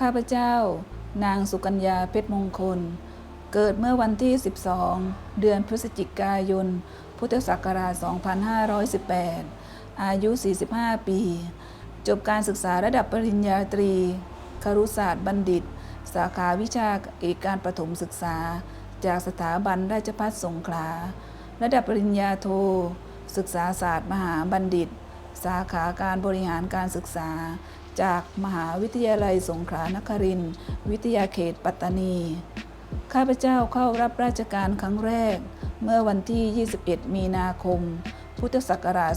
ข้าพเจ้า นางสุกัญญาเพชรมงคล เกิดเมื่อวันที่ 12 เดือนพฤศจิกายน พุทธศักราช 2518 อายุ 45 ปี จบการศึกษาระดับปริญญาตรี ครุศาสตร์บัณฑิต สาขาวิชาเอกการประถมศึกษา จากสถาบันราชภัฏสงขลา ระดับปริญญาโท ศึกษาศาสตร์มหาบัณฑิต สาขาการบริหารการศึกษา จากมหาวิทยาลัยสงขลานครินทร์วิทยาเขตปัตตานี ข้าพเจ้าเข้ารับราชการครั้งแรก เมื่อวันที่ 21 มีนาคม พุทธศักราช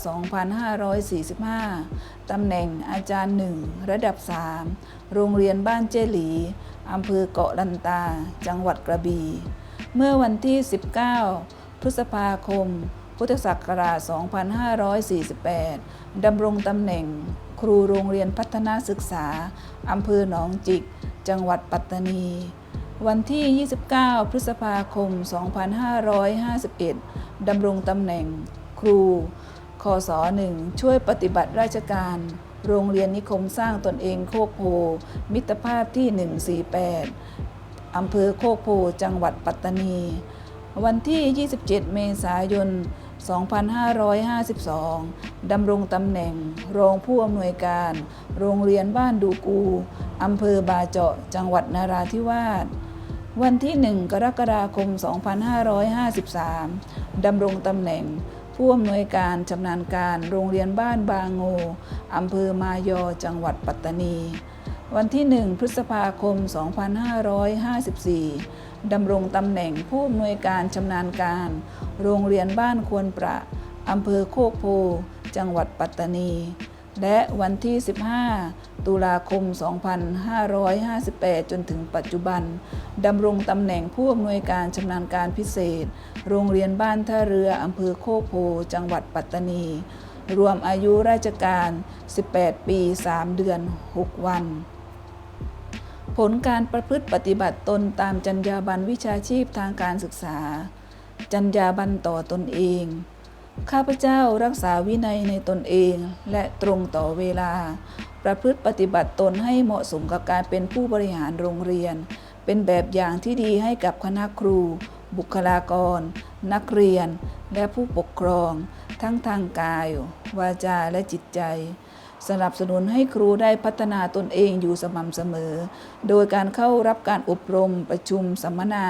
2545 ตำแหน่งอาจารย์หนึ่งระดับ 3 โรงเรียนบ้านเจหลี อำเภอเกาะลันตา จังหวัดกระบี่ เมื่อวันที่ 19 พฤษภาคม พุทธศักราช 2548 ดำรงตำแหน่ง ครูโรงเรียนพัฒนาศึกษา อำเภอหนองจิก จังหวัดปัตตานี วันที่ 29 พฤษภาคม 2551 ดำรงตำแหน่ง ครูคศหนึ่งช่วยปฏิบัติราชการ โรงเรียนนิคมสร้างตนเองโคกโพ มิตรภาพที่ 148 อำเภอโคกโพ จังหวัดปัตตานี วันที่ 27 เมษายน 2552 ดำรงตำแหน่ง รองผู้อำนวยการ โรงเรียนบ้านดูกูอำเภอบาเจาะ จังหวัดนาราธิวาส วันที่ 1 กรกฎาคม 2553 ดำรงตำแหน่ง ผู้อำนวยการชำนาญการโรงเรียนบ้านบางโงอำเภอมายอ จังหวัดปัตตานี วันที่ 1 พฤษภาคม 2554 ดำรงตำแหน่งผู้อำนวยการชำนาญการ โรงเรียนบ้านควรประอำเภอโคกโพจังหวัดปัตตานี และวันที่ 15 ตุลาคม 2558 จนถึงปัจจุบันดำรงตำแหน่งผู้อำนวยการชำนาญการพิเศษ โรงเรียนบ้านท่าเรืออำเภอโคกโพจังหวัดปัตตานี รวมอายุราชการ 18 ปี 3 เดือน 6 วัน ผลการประพฤติปฏิบัติตนตามจรรยาบรรณวิชาชีพทางการศึกษา จรรยาบรรณต่อตนเอง ข้าพเจ้ารักษาวินัยในตนเองและตรงต่อเวลา ประพฤติปฏิบัติตนให้เหมาะสมกับการเป็นผู้บริหารโรงเรียน เป็นแบบอย่างที่ดีให้กับคณะครู บุคลากร นักเรียน และผู้ปกครอง ทั้งทางกาย วาจาและจิตใจ สนับสนุนให้ครูได้พัฒนาตนเองอยู่สม่ำเสมอ โดยการเข้ารับการอบรมประชุมสัมมนา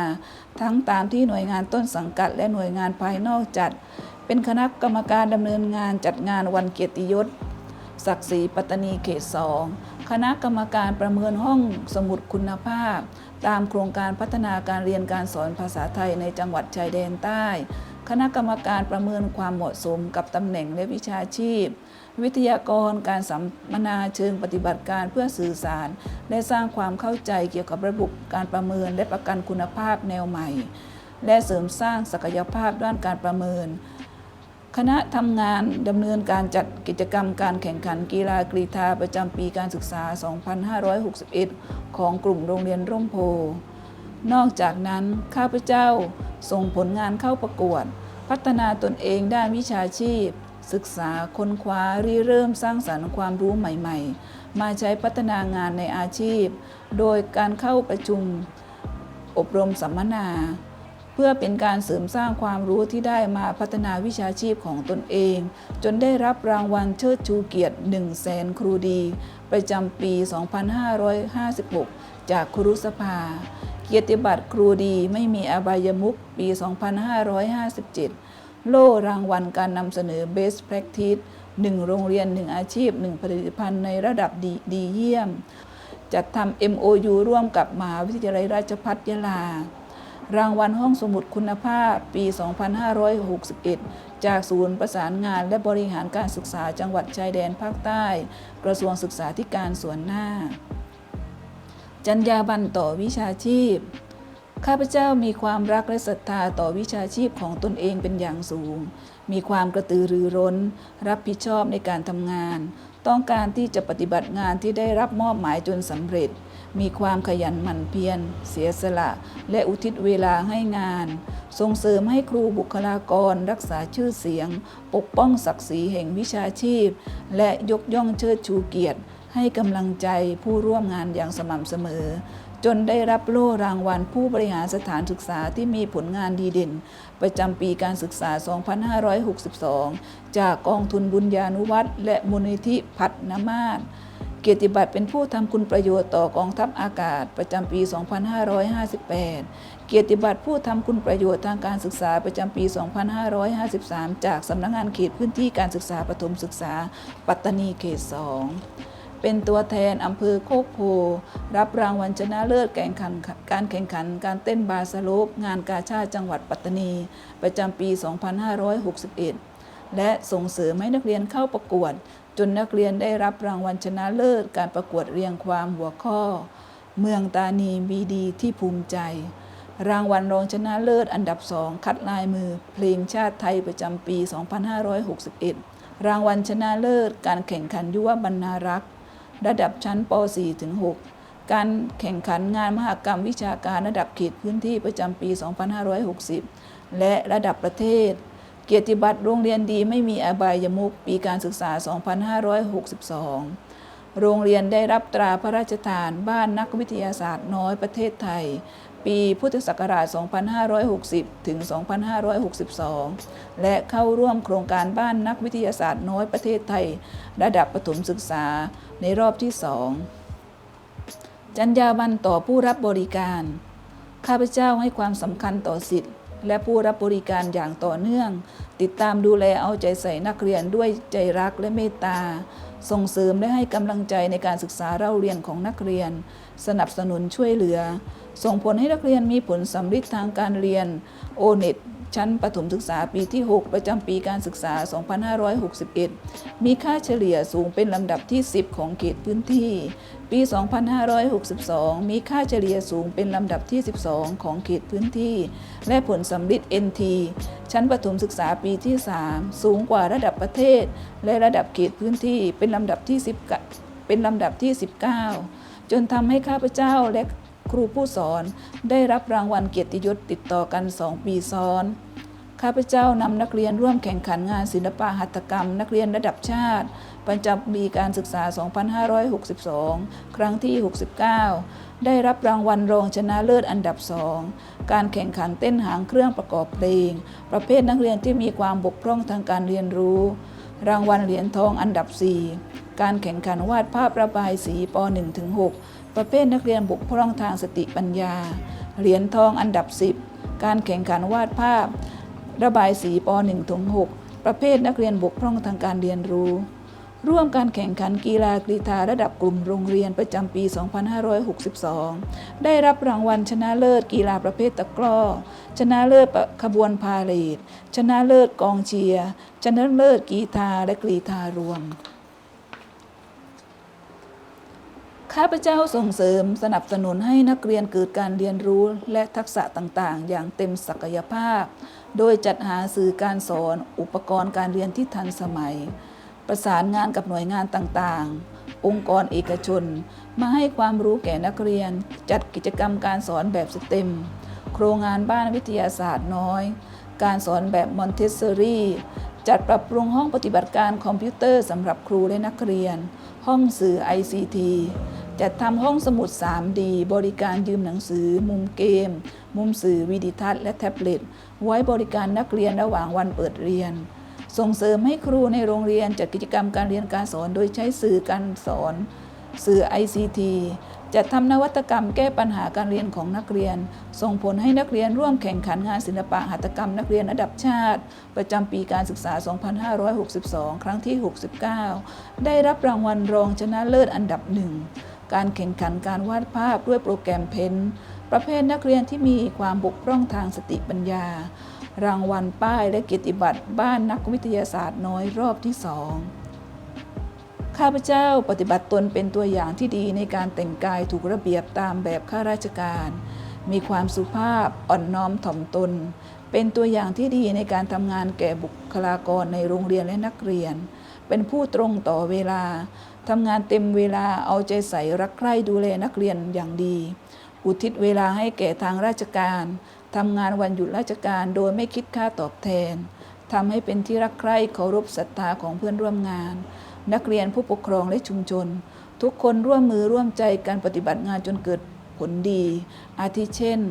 ทั้งตามที่หน่วยงานต้นสังกัด และหน่วยงานภายนอกจัด เป็นคณะกรรมการดำเนินงานจัดงานวันเกียรติยศ ศักดิ์ศรีปัตตานีเขตสองคณะกรรมการประเมินห้องสมุดคุณภาพ ตามโครงการพัฒนาการเรียนการสอนภาษาไทยในจังหวัดชายแดนใต้ คณะกรรมการประเมินความเหมาะสมกับตำแหน่งและวิชาชีพ วิทยากรการสัมมนาเชิงปฏิบัติการเพื่อสื่อสาร และสร้างความเข้าใจเกี่ยวกับระบบการประเมินและประกันคุณภาพแนวใหม่ และเสริมสร้างศักยภาพด้านการประเมิน คณะทำงานดำเนินการจัดกิจกรรมการแข่งขันกีฬากรีธาประจำปีการศึกษา 2561 ของกลุ่มโรงเรียนร่มโพ นอกจากนั้นข้าพเจ้าส่งผลงานเข้าประกวด พัฒนาตนเองด้านวิชาชีพ ศึกษาค้นคว้าริเริ่มสร้างสรรค์ความรู้ใหม่ ๆ มาใช้พัฒนางานในอาชีพ โดยการเข้าประชุมอบรมสัมมนา เพื่อเป็นการเสริมสร้างความรู้ที่ได้มาพัฒนาวิชาชีพของตนเอง จนได้รับรางวัลเชิดชูเกียรติ 1 0 0 0 0แสนครูดี ประจำปี 2556 จากครุสภา เกียรติบัตรครูดีไม่มีอบายมุขปี 2557 โล่รางวัลการนำเสนอ Best Practice 1 โรงเรียน 1 อาชีพ 1 ผลิตภัณฑ์ในระดับดีดีเยี่ยม จัดทำ MOU ร่วมกับมหาวิทยาลัยราชภัฏยะลา รางวัลห้องสมุดคุณภาพปี 2561 จากศูนย์ประสานงานและบริหารการศึกษาจังหวัดชายแดนภาคใต้ กระทรวงศึกษาธิการส่วนหน้า จรรยาบรรณต่อวิชาชีพ ข้าพเจ้ามีความรักและศรัทธาต่อวิชาชีพของตนเองเป็นอย่างสูง มีความกระตือรือร้น รับผิดชอบในการทำงาน ต้องการที่จะปฏิบัติงานที่ได้รับมอบหมายจนสำเร็จ มีความขยันหมั่นเพียร เสียสละ และอุทิศเวลาให้งาน ส่งเสริมให้ครูบุคลากร รักษาชื่อเสียง ปกป้องศักดิ์ศรีแห่งวิชาชีพ และยกย่องเชิดชูเกียรติ ให้กำลังใจผู้ร่วมงานอย่างสม่ำเสมอ จนได้รับโล่รางวัลผู้บริหารสถานศึกษาที่มีผลงานดีเด่น ประจำปีการศึกษา 2562 จากกองทุนบุญญานุวัตรและมูลนิธิพัฒนามาศเกียรติบัตรเป็นผู้ทำคุณประโยชน์ต่อกองทัพอากาศประจำปี 2558 เกียรติบัตรผู้ทำคุณประโยชน์ทางการศึกษาประจำปี 2553 จากสำนักงานเขตพื้นที่การศึกษาปฐมศึกษา ปัตตานีเขต 2 เป็นตัวแทนอำเภอโคกโพรับรางวัลชนะเลิศแข่งขันการแข่งขันการเต้นบาสโลปงานกาชาติจังหวัดปัตตานี ประจำปี 2561 และส่งเสริมให้นักเรียนเข้าประกวด จนนักเรียนได้รับรางวัลชนะเลิศการประกวดเรียงความหัวข้อ เมืองตานีมีดีที่ภูมิใจ รางวัลรองชนะเลิศอันดับสองคัดลายมือ เพลงชาติไทยประจำปี 2561รางวัลชนะเลิศ การแข่งขันยุวบรรณารักษ์ ระดับชั้นป .4 ถึง 6 การแข่งขันงานมหกรรมวิชาการระดับเขตพื้นที่ประจำปี 2560 และระดับประเทศ เกียรติบัตรโรงเรียนดีไม่มีอบายมุกปีการศึกษา 2562 โรงเรียนได้รับตราพระราชทานบ้านนักวิทยาศาสตร์น้อยประเทศไทย ปีพุทธศักราช 2560 ถึง 2562 และเข้าร่วมโครงการบ้านนักวิทยาศาสตร์น้อยประเทศไทย ระดับประถมศึกษาในรอบที่สองจัญญาบันต่อผู้รับบริการ ข้าพเจ้าให้ความสำคัญต่อสิทธิ์และผู้รับบริการอย่างต่อเนื่อง ติดตามดูแลเอาใจใส่นักเรียนด้วยใจรักและเมตตา ส่งเสริมและให้กำลังใจในการศึกษาเล่าเรียนของนักเรียน สนับสนุนช่วยเหลือ ส่งผลให้นักเรียนมีผลสำฤทธิ์ทางการเรียนโอเน็ตชั้นประถมศึกษาปีที่ 6 ประจำปีการศึกษา 2561 มีค่าเฉลี่ยสูงเป็นลำดับที่ 10 ของเขตพื้นที่ ปี 2562 มีค่าเฉลี่ยสูงเป็นลำดับที่ 12 ของเขตพื้นที่ และผลสำลิด NT ชั้นประถมศึกษาปีที่ 3 สูงกว่าระดับประเทศ และระดับเขตพื้นที่เป็นลำดับที่ 10 เป็นลำดับที่ 19 จนทำให้ข้าพเจ้าและ ครูผู้สอน ได้รับรางวัลเกียรติยศติดต่อกัน2ปีซ้อน ข้าพเจ้านำนักเรียนร่วมแข่งขันงานศิลปะหัตถกรรม นักเรียนระดับชาติ ประจำปีการศึกษา 2562 ครั้งที่ 69 ได้รับรางวัลรองชนะเลิศอันดับสองการแข่งขันเต้นหางเครื่องประกอบเพลง ประเภทนักเรียนที่มีความบกพร่องทางการเรียนรู้ รางวัลเหรียญทองอันดับ 4 การแข่งขันวาดภาพระบายสีป .1 ถึง 6 ประเภทนักเรียนบุกพร่องทางสติปัญญา เหรียญทองอันดับ 10 การแข่งขันวาดภาพ ระบายสีป .1 ถึง6ประเภทนักเรียนบุกพร่องทางการเรียนรู้ ร่วมการแข่งขันกีฬากรีฑาระดับกลุ่มโรงเรียนประจำปี 2562 ได้รับรางวัลชนะเลิศกีฬาประเภทตะกร้อ ชนะเลิศขบวนพาเหรดชนะเลิศกองเชียร์ ชนะเลิศกีฬาและกรีฑารวม ข้าพเจ้าส่งเสริมสนับสนุนให้นักเรียนเกิดการเรียนรู้และทักษะต่างๆ อย่างเต็มศักยภาพ โดยจัดหาสื่อการสอนอุปกรณ์การเรียนที่ทันสมัย ประสานงานกับหน่วยงานต่างๆ องค์กรเอกชน มาให้ความรู้แก่นักเรียน จัดกิจกรรมการสอนแบบสเต็ม โครงงานบ้านวิทยาศาสตร์น้อย การสอนแบบมอนเทสซอรี่จัดปรับปรุงห้องปฏิบัติการคอมพิวเตอร์สำหรับครูและนักเรียน ห้องสื่อ ICT จัดทำห้องสมุด 3D บริการยืมหนังสือ มุมเกม มุมสื่อวิดิทัศน์และแท็บเล็ต ไว้บริการนักเรียนระหว่างวันเปิดเรียน ส่งเสริมให้ครูในโรงเรียนจัดกิจกรรมการเรียนการสอนโดยใช้สื่อการสอน สื่อ ICT จัดทำนวัตกรรมแก้ปัญหาการเรียนของนักเรียน ส่งผลให้นักเรียนร่วมแข่งขันงานศิลปะหัตถกรรมนักเรียนระดับชาติ ประจำปีการศึกษา 2562 ครั้งที่ 69 ได้รับรางวัลรองชนะเลิศอันดับหนึ่ง การแข่งขันการวาดภาพด้วยโปรแกรมเพ้นประเภทนักเรียนที่มีความบกพร่องทางสติปัญญา รางวัลป้ายและเกียรติบัตรบ้านนักวิทยาศาสตร์น้อยรอบที่สองข้าพเจ้าปฏิบัติตนเป็นตัวอย่างที่ดีในการแต่งกายถูกระเบียบตามแบบข้าราชการ มีความสุภาพอ่อนน้อมถ่อมตน เป็นตัวอย่างที่ดีในการทำงานแก่บุคลากรในโรงเรียนและนักเรียน เป็นผู้ตรงต่อเวลา ทำงานเต็มเวลาเอาใจใส่รักใคร่ดูแลนักเรียนอย่างดี อุทิศเวลาให้แก่ทางราชการทำงานวันหยุดราชการโดยไม่คิดค่าตอบแทนทำให้เป็นที่รักใคร่เคารพศรัทธาของเพื่อนร่วมงาน นักเรียนผู้ปกครองและชุมชน ทุกคนร่วมมือร่วมใจการปฏิบัติงานจนเกิดผลดี อาทิเช่น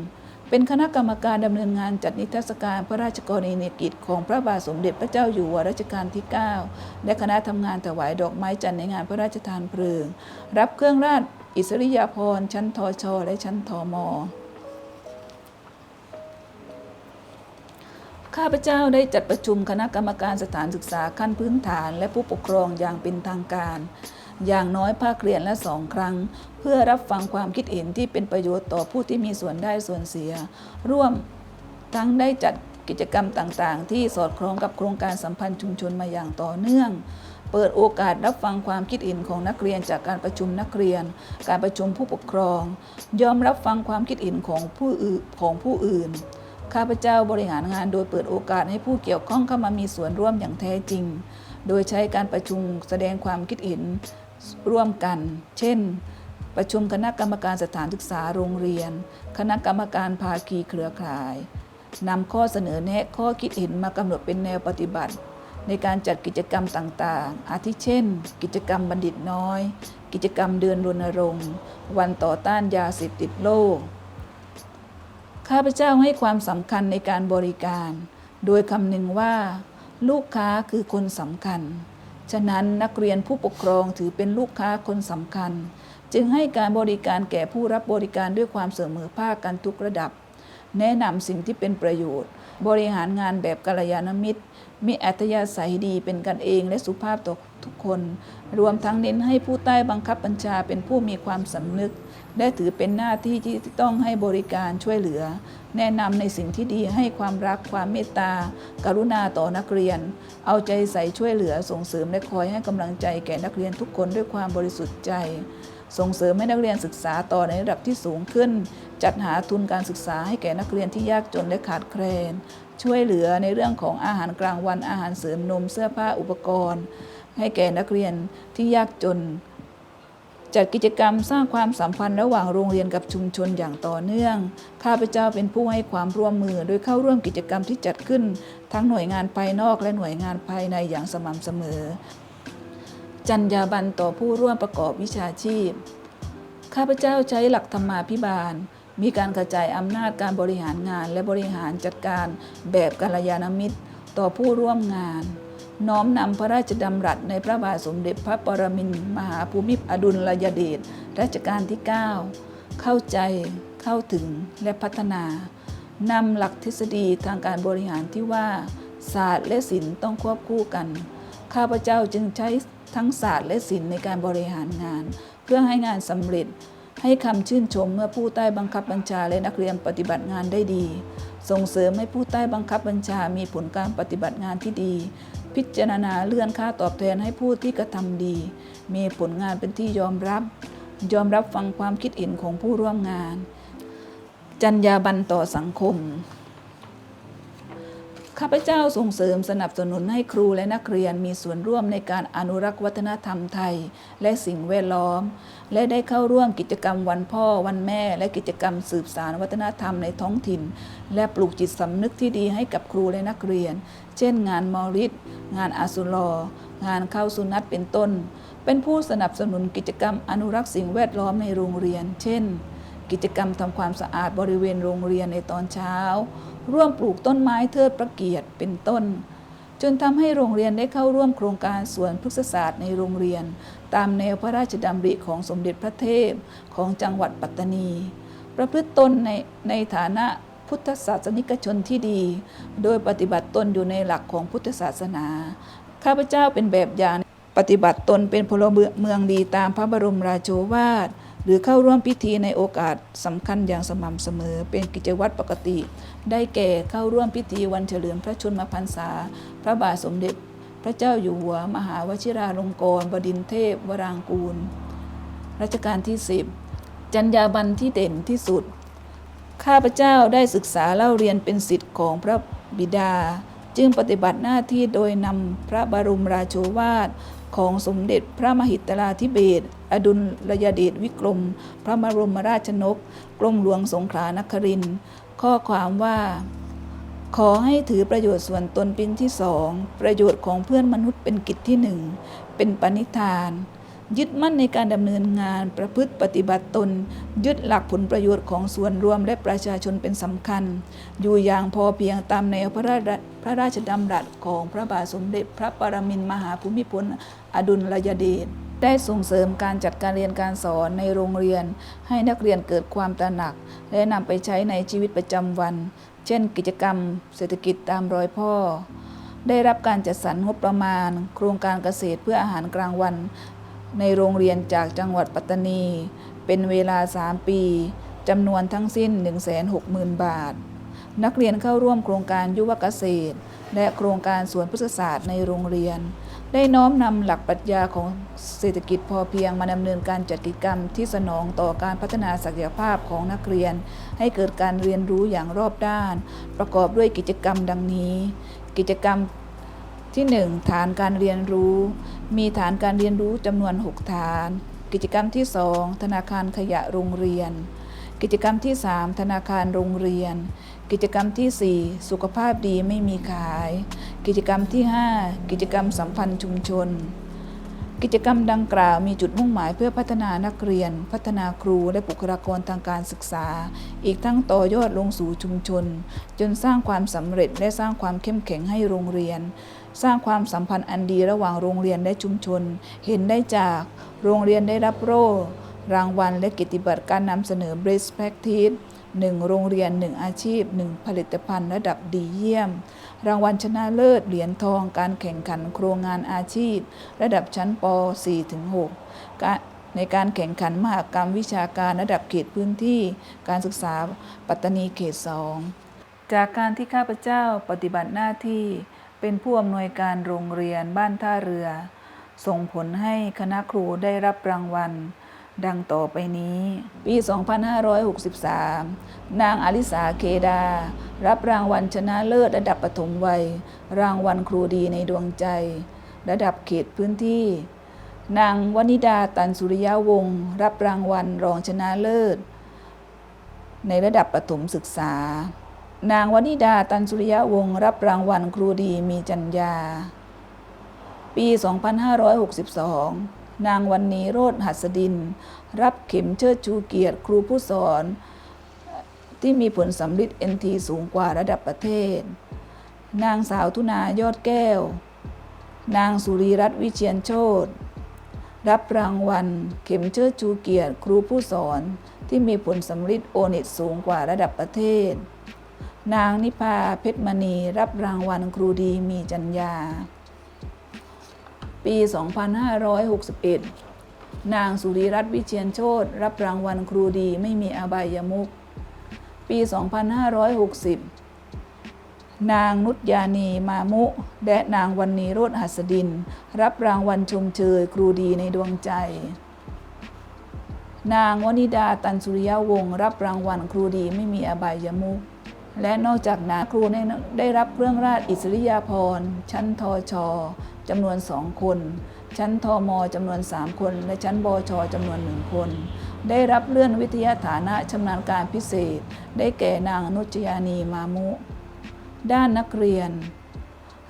เป็นคณะกรรมการดำเนินงานจัดนิทรรศการพระราชกรณียกิจของพระบาทสมเด็จพระเจ้าอยู่หัวรัชกาลที่ 9 และคณะทำงานถวายดอกไม้จันทร์ในงานพระราชทานเพลิง รับเครื่องราชอิสริยาภรณ์ชั้นทชและชั้นทมข้าพเจ้าได้จัดประชุมคณะกรรมการสถานศึกษาขั้นพื้นฐาน และผู้ปกครองอย่างเป็นทางการ อย่างน้อยภาคเรียนละสองครั้ง เพื่อรับฟังความคิดเห็นที่เป็นประโยชน์ต่อผู้ที่มีส่วนได้ส่วนเสีย ร่วมทั้งได้จัดกิจกรรมต่างๆ ที่สอดคล้องกับโครงการสัมพันธ์ชุมชนมาอย่างต่อเนื่อง เปิดโอกาสรับฟังความคิดเห็นของนักเรียนจากการประชุมนักเรียน การประชุมผู้ปกครอง ยอมรับฟังความคิดเห็นของผู้อื่นของผู้อื่นข้าพเจ้าบริหารงานโดยเปิดโอกาสให้ผู้เกี่ยวข้องเข้ามามีส่วนร่วมอย่างแท้จริง โดยใช้การประชุมแสดงความคิดเห็น ร่วมกัน เช่น ประชุมคณะกรรมการสถานศึกษาโรงเรียน คณะกรรมการภาคีเครือข่ายนำข้อเสนอแนะข้อคิดเห็นมากำหนดเป็นแนวปฏิบัติ ในการจัดกิจกรรมต่างๆ อาทิเช่น กิจกรรมบัณฑิตน้อย กิจกรรมเดือนรณรงค์ วันต่อต้านยาเสพติดโลก ข้าพเจ้าให้ความสำคัญในการบริการ โดยคำนึงว่า ลูกค้าคือคนสำคัญ ฉะนั้นนักเรียนผู้ปกครองถือเป็นลูกค้าคนสำคัญ จึงให้การบริการแก่ผู้รับบริการด้วยความเสมอภาคกันทุกระดับ แนะนำสิ่งที่เป็นประโยชน์ บริหารงานแบบกัลยาณมิตร มีอัธยาศัยดีเป็นกันเองและสุภาพต่อทุกคน รวมทั้งเน้นให้ผู้ใต้บังคับบัญชาเป็นผู้มีความสำนึก และถือเป็นหน้าที่ที่ต้องให้บริการช่วยเหลือ แนะนำในสิ่งที่ดีให้ความรักความเมตตา กรุณาต่อนักเรียน เอาใจใส่ช่วยเหลือส่งเสริมและคอยให้กำลังใจแก่นักเรียนทุกคนด้วยความบริสุทธิ์ใจ ส่งเสริมให้นักเรียนศึกษาต่อในระดับที่สูงขึ้น จัดหาทุนการศึกษาให้แก่นักเรียนที่ยากจนและขาดแคลน ช่วยเหลือในเรื่องของอาหารกลางวันอาหารเสริมนมเสื้อผ้าอุปกรณ์ ให้แก่นักเรียนที่ยากจน จัดกิจกรรมสร้างความสัมพันธ์ระหว่างโรงเรียนกับชุมชนอย่างต่อเนื่อง ข้าพเจ้าเป็นผู้ให้ความร่วมมือ โดยเข้าร่วมกิจกรรมที่จัดขึ้น ทั้งหน่วยงานภายนอกและหน่วยงานภายในอย่างสม่ำเสมอจรรยาบรรณต่อผู้ร่วมประกอบวิชาชีพ ข้าพเจ้าใช้หลักธรรมาภิบาล มีการกระจายอำนาจการบริหารงาน และบริหารจัดการแบบกัลยาณมิตร ต่อผู้ร่วมงาน น้อมนำพระราชดำรัสในพระบาทสมเด็จพระปรมินมหาภูมิพลอดุลยเดชรัชกาลที่ 9 เข้าใจเข้าถึงและพัฒนานำหลักทฤษฎีทางการบริหารที่ว่า ศาสตร์และศิลป์ต้องควบคู่กัน ข้าพเจ้าจึงใช้ทั้งศาสตร์และศิลป์ในการบริหารงาน เพื่อให้งานสำเร็จ ให้คำชื่นชมเมื่อผู้ใต้บังคับบัญชาและนักเรียนปฏิบัติงานได้ดี ส่งเสริมให้ผู้ใต้บังคับบัญชามีผลการปฏิบัติงานที่ดี พิจารณาเลื่อนค่าตอบแทนให้ผู้ที่กระทำดี มีผลงานเป็นที่ยอมรับ ยอมรับฟังความคิดเห็นของผู้ร่วมงาน จรรยาบรรณต่อสังคม ข้าพเจ้าส่งเสริมสนับสนุนให้ครูและนักเรียนมีส่วนร่วมในการอนุรักษ์วัฒนธรรมไทย และสิ่งแวดล้อม และได้เข้าร่วมกิจกรรมวันพ่อวันแม่ และกิจกรรมสืบสานวัฒนธรรมในท้องถิ่น และปลูกจิตสำนึกที่ดีให้กับครูและนักเรียน เช่น งานมอริสงานอาสุลองานเข้าสุนัตเป็นต้น เป็นผู้สนับสนุนกิจกรรมอนุรักษ์สิ่งแวดล้อมในโรงเรียน เช่น กิจกรรมทำความสะอาดบริเวณโรงเรียนในตอนเช้า ร่วมปลูกต้นไม้เทิดพระเกียรติเป็นต้น จนทำให้โรงเรียนได้เข้าร่วมโครงการสวนพฤกษศาสตร์ในโรงเรียน ตามแนวพระราชดำริของสมเด็จพระเทพของจังหวัดปัตตานี ประพฤติตนในในฐานะพุทธศาสนิกชนที่ดี โดยปฏิบัติตนอยู่ในหลักของพุทธศาสนา ข้าพเจ้าเป็นแบบอย่างปฏิบัติตนเป็นพลเมืองดีตามพระบรมราโชวาท หรือเข้าร่วมพิธีในโอกาสสำคัญอย่างสม่ำเสมอ เป็นกิจวัตรปกติ ได้แก่เข้าร่วมพิธีวันเฉลิมพระชนมพรรษา พระบาทสมเด็จ พระเจ้าอยู่หัว มหาวชิราลงกรณบดินเทพ วรางกูล รัชกาลที่ 10จรรยาบรรณที่เด่นที่สุด ข้าพเจ้าได้ศึกษาเล่าเรียนเป็นสิทธิ์ของพระบิดา จึงปฏิบัติหน้าที่โดยนำพระบรมราโชวาท ของสมเด็จพระมหิตลาธิเบศรอดุลยเดชวิกรม พระบรมราชนก กรมหลวงสงขลานครินข้อความว่า ขอให้ถือประโยชน์ส่วนตนเป็นที่สอง ประโยชน์ของเพื่อนมนุษย์เป็นกิจที่หนึ่ง เป็นปณิธาน ยึดมั่นในการดำเนินงานประพฤติปฏิบัติตน ยึดหลักผลประโยชน์ของส่วนรวมและประชาชนเป็นสำคัญ อยู่อย่างพอเพียงตามแนวพระราชพระราชดำรัสของพระบาทสมเด็จพระปรมินทรมหาภูมิพลอดุลยเดชได้ส่งเสริมการจัดการเรียนการสอนในโรงเรียน ให้นักเรียนเกิดความตระหนัก และนำไปใช้ในชีวิตประจำวัน เช่น กิจกรรม เศรษฐกิจตามรอยพ่อ ได้รับการจัดสรรงบประมาณ โครงการเกษตรเพื่ออาหารกลางวัน ในโรงเรียนจากจังหวัดปัตตานี เป็นเวลา 3 ปีจำนวนทั้งสิ้น 160,000 บาท นักเรียนเข้าร่วมโครงการยุวเกษตร และโครงการสวนพฤกษศาสตร์ในโรงเรียน ได้น้อมนำหลักปรัชญาของเศรษฐกิจพอเพียงมาดำเนินการจัดกิจกรรมที่สนองต่อการพัฒนาศักยภาพของนักเรียน ให้เกิดการเรียนรู้อย่างรอบด้าน ประกอบด้วยกิจกรรมดังนี้ กิจกรรม ที่ 1 ฐานการเรียนรู้ มีฐานการเรียนรู้จำนวน 6 ฐาน กิจกรรมที่ 2 ธนาคารขยะโรงเรียน กิจกรรมที่ 3 ธนาคารโรงเรียน กิจกรรมทีสี่ 4 สุขภาพดีไม่มีขาย กิจกรรมที่ 5 กิจกรรมสัมพันธ์ชุมชน กิจกรรมดังกล่าวมีจุดมุ่งหมายเพื่อพัฒนานักเรียน พัฒนาครูและบุคลากรทางการศึกษา อีกทั้งต่อยอดลงสู่ชุมชน จนสร้างความสำเร็จและสร้างความเข้มแข็งให้โรงเรียน สร้างความสัมพันธ์อันดีระหว่างโรงเรียนและชุมชน เห็นได้จากโรงเรียนได้รับโล่รางวัลและกิติบัตรการนำเสนอ Best Practice 1 โรงเรียน 1 อาชีพ 1 ผลิตภัณฑ์ระดับดีเยี่ยม รางวัลชนะเลิศเหรียญทองการแข่งขันโครงงานอาชีพ ระดับชั้นป .4-6 ในการแข่งขันมหกรรมวิชาการระดับเขตพื้นที่ การศึกษาปัตตานีเขต 2 จากการที่ข้าพเจ้าปฏิบัติหน้าที่ เป็นผู้อำนวยการโรงเรียนบ้านท่าเรือ ส่งผลให้คณะครูได้รับรางวัล ดังต่อไปนี้ ปี 2563 นางอลิสาเคดา รับรางวัลชนะเลิศระดับปฐมวัย รางวัลครูดีในดวงใจ ระดับเขตพื้นที่ นางวนิดาตันสุริยาวงศ์รับรางวัลรองชนะเลิศ ในระดับประถมศึกษา นางวนิดาตันสุริยะวงศ์รับรางวัลครูดีมีจัญญา ปี 2562 นางวันนี้โรธหัสดิน รับเข็มเชิดชูเกียรติครูผู้สอน ที่มีผลสำลิด NT สูงกว่าระดับประเทศ นางสาวทุนายอดแก้ว นางสุรีรัตน์วิเชียนโชตรับรางวัล เข็มเชิดชูเกียรติครูผู้สอน ที่มีผลสำลิดโอเน็ตสูงกว่าระดับประเทศ นางนิพาเพชรมณีรับรางวัลครูดีมีจัญญา ปี 2561 นางสุริรัตน์วิเชียนโชตรับรางวัลครูดีไม่มีอบายมุขปี 2560 นางนุชยานีมามุ และนางวันนีโรธหัสดิน รับรางวัลชมเชยครูดีในดวงใจ นางวนิดาตันสุริยาวงศ์รับรางวัลครูดีไม่มีอบายมุข และนอกจากนั้นครูได้ได้รับเครื่องราชอิสริยาภรณ์ ชั้นทอชอจำนวนสองคน ชั้นทอมอจำนวนสามคน และชั้นบอชอจำนวนหนึ่งคน ได้รับเลื่อนวิทยาฐานะชำนาญการพิเศษ ได้แก่นางนุชยานีมามุ ด้านนักเรียน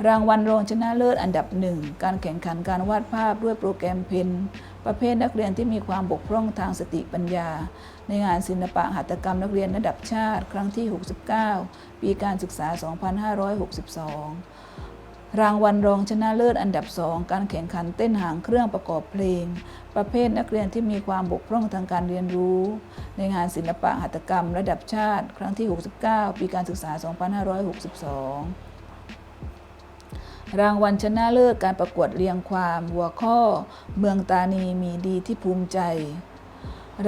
รางวัลรองชนะเลิศอันดับหนึ่งการแข่งขันการวาดภาพด้วยโปรแกรมเพน ประเภทนักเรียนที่มีความบกพร่องทางสติปัญญา ในงานศิลปะหัตถกรรมนักเรียนระดับชาติ ครั้งที่ 69 ปีการศึกษา 2562 รางวัลรองชนะเลิศอันดับสองการแข่งขันเต้นหางเครื่องประกอบเพลง ประเภทนักเรียนที่มีความบกพร่องทางการเรียนรู้ ในงานศิลปะหัตถกรรมระดับชาติ ครั้งที่ 69 ปีการศึกษา 2562 รางวัลชนะเลิศการประกวดเรียงความหัวข้อ เมืองตานีมีดีที่ภูมิใจ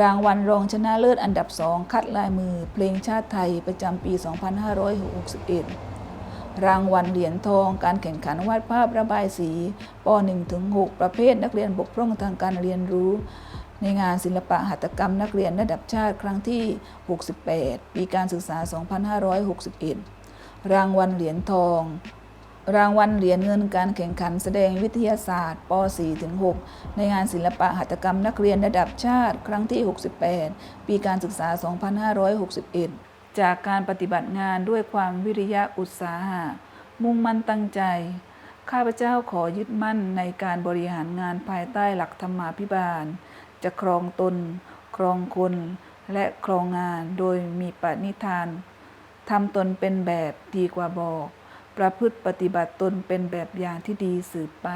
รางวัลรองชนะเลิศอันดับสองคัดลายมือเพลงชาติไทยประจำปี 2561 รางวัลเหรียญทองการแข่งขันวาดภาพระบายสีป .1-6 ประเภทนักเรียนบกพร่องทางการเรียนรู้ ในงานศิลปะหัตถกรรมนักเรียนระดับชาติครั้งที่ 68 ปีการศึกษา 2561รางวัลเหรียญทอง รางวัลเหรียญเงินการแข่งขันแสดงวิทยาศาสตร์ป .4 ถึง 6 ในงานศิลปะหัตถกรรมนักเรียนระดับชาติ ครั้งที่ 68 ปีการศึกษา 2561 จากการปฏิบัติงานด้วยความวิริยะอุตสาหะ มุ่งมั่นตั้งใจ ข้าพเจ้าขอยึดมั่นในการบริหารงานภายใต้หลักธรรมาภิบาล จะครองตน ครองคน และครองงานโดยมีปณิธานทำตนเป็นแบบดีกว่าบอก ประพฤติปฏิบัติตนเป็นแบบอย่างที่ดีสืบไป